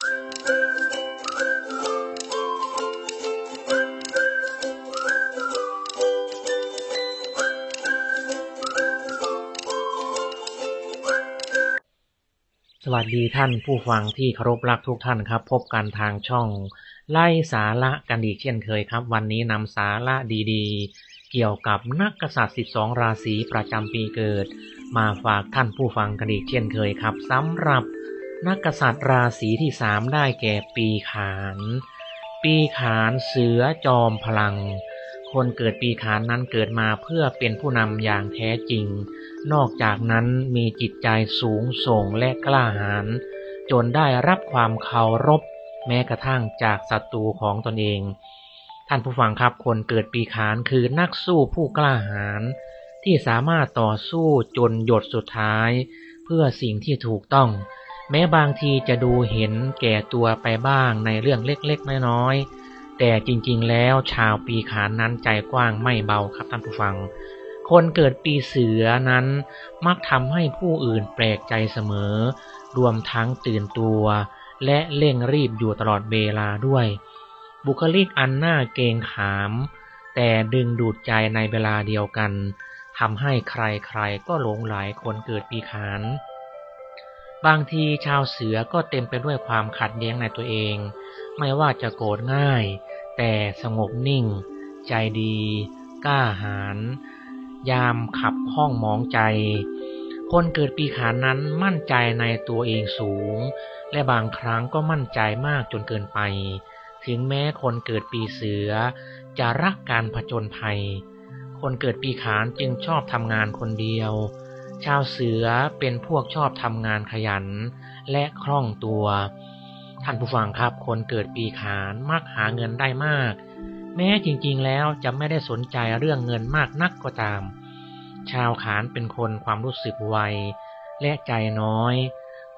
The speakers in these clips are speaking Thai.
สวัสดีท่านผู้ฟังที่เคารพรักทุกท่านครับ พบกันทางช่อง ไล่สาระกันอีกเช่นเคยครับ วันนี้นำสาระดีๆ เกี่ยวกับนักกษัตริย์ 12 ราศีประจำปีเกิด มาฝากท่านผู้ฟังกันอีกเช่นเคยครับสำหรับ นักกษัตริย์ราศีที่3ได้แก่ปีขาน ปีขานเสือจอมพลัง คนเกิดปีขานนั้นเกิดมาเพื่อเป็นผู้นำอย่างแท้จริง นอกจากนั้นมีจิตใจสูงส่งและกล้าหาญจนได้รับความเคารพ แม้กระทั่งจากศัตรูของตนเอง ท่านผู้ฟังครับคนเกิดปีขานคือนักสู้ผู้กล้าหาญที่สามารถต่อสู้จนหยดสุดท้าย เพื่อสิ่งที่ถูกต้อง แม้บางทีจะดูเห็นแก่ตัวไปบ้างในเรื่องเล็กๆน้อยๆแต่จริงๆแล้วชาวปีขานนั้นใจกว้างไม่เบาครับท่านผู้ฟัง คนเกิดปีเสือนั้นมักทำให้ผู้อื่นแปลกใจเสมอ รวมทั้งตื่นตัว และเร่งรีบอยู่ตลอดเวลาด้วย บุคลิกอันน่าเกรงขาม แต่ดึงดูดใจในเวลาเดียวกันทำให้ใครๆก็หลงไหลคนเกิดปีขาน บางทีชาวเสือก็เต็มไปด้วยความขัดแย้งในตัวเอง ไม่ว่าจะโกรธง่าย แต่สงบนิ่ง ใจดี กล้าหาญยามขับห้องมองใจ คนเกิดปีขานนั้นมั่นใจในตัวเองสูง และบางครั้งก็มั่นใจมากจนเกินไป ถึงแม้คนเกิดปีเสือ จะรักการผจญภัย คนเกิดปีขานจึงชอบทำงานคนเดียว ชาวเสือเป็นพวกชอบทำงานขยัน และคล่องตัว ท่านผู้ฟังครับคนเกิดปีขานมักหาเงินได้มาก แม้จริงๆแล้วจะไม่ได้สนใจเรื่องเงินมากนักก็ตาม ชาวขานเป็นคนความรู้สึกไวและใจน้อย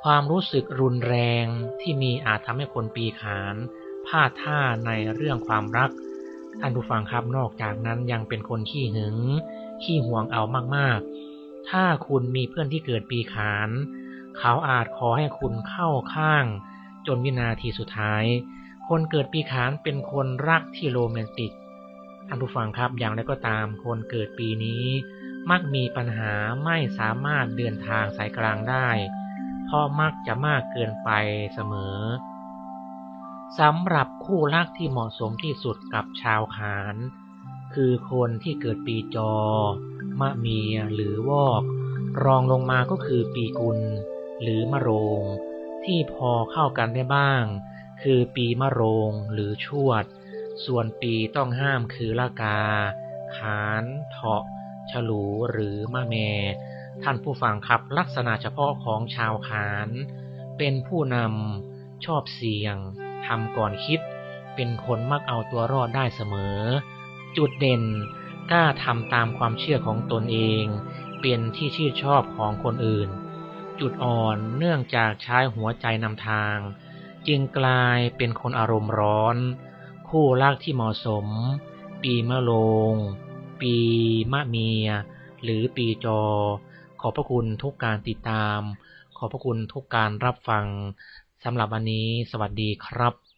ความรู้สึกรุนแรงที่มีอาจทำให้คนปีขานพลาดท่าในเรื่องความรัก ท่านผู้ฟังครับนอกจากนั้นยังเป็นคนขี้หึง ขี้หวงเอามากๆ ถ้าคุณมีเพื่อนที่เกิดปีขาน เขาอาจขอให้คุณเข้าข้าง จนวินาทีสุดท้าย คนเกิดปีขานเป็นคนรักที่โรแมนติกท่านผู้ฟังครับอย่างไรก็ตาม คนเกิดปีนี้ มักมีปัญหาไม่สามารถเดินทางสายกลางได้ เพราะมักจะมากเกินไปเสมอสำหรับคู่รักที่เหมาะสมที่สุดกับชาวขาน คือคนที่เกิดปีจอ มะเมียหรือวอก รองลงมาก็คือปีกุล หรือมะโรง ที่พอเข้ากันได้บ้าง คือปีมะโรงหรือชวด ส่วนปีต้องห้ามคือละกา ขาน เถาะ ฉลูหรือมะแมท่านผู้ฟังครับลักษณะเฉพาะของชาวขาน เป็นผู้นำชอบเสี่ยงทำก่อนคิด เป็นคนมักเอาตัวรอดได้เสมอ จุดเด่น กล้าทำตามความเชื่อของตนเอง เป็นที่ชื่นชอบของคนอื่น จุดอ่อนเนื่องจากใช้หัวใจนำทาง จึงกลายเป็นคนอารมณ์ร้อน คู่รักที่เหมาะสม ปีมะโรงปีมะเมีย หรือปีจอ ขอบพระคุณทุกการติดตาม ขอบพระคุณทุกการรับฟังสำหรับวันนี้ สวัสดีครับ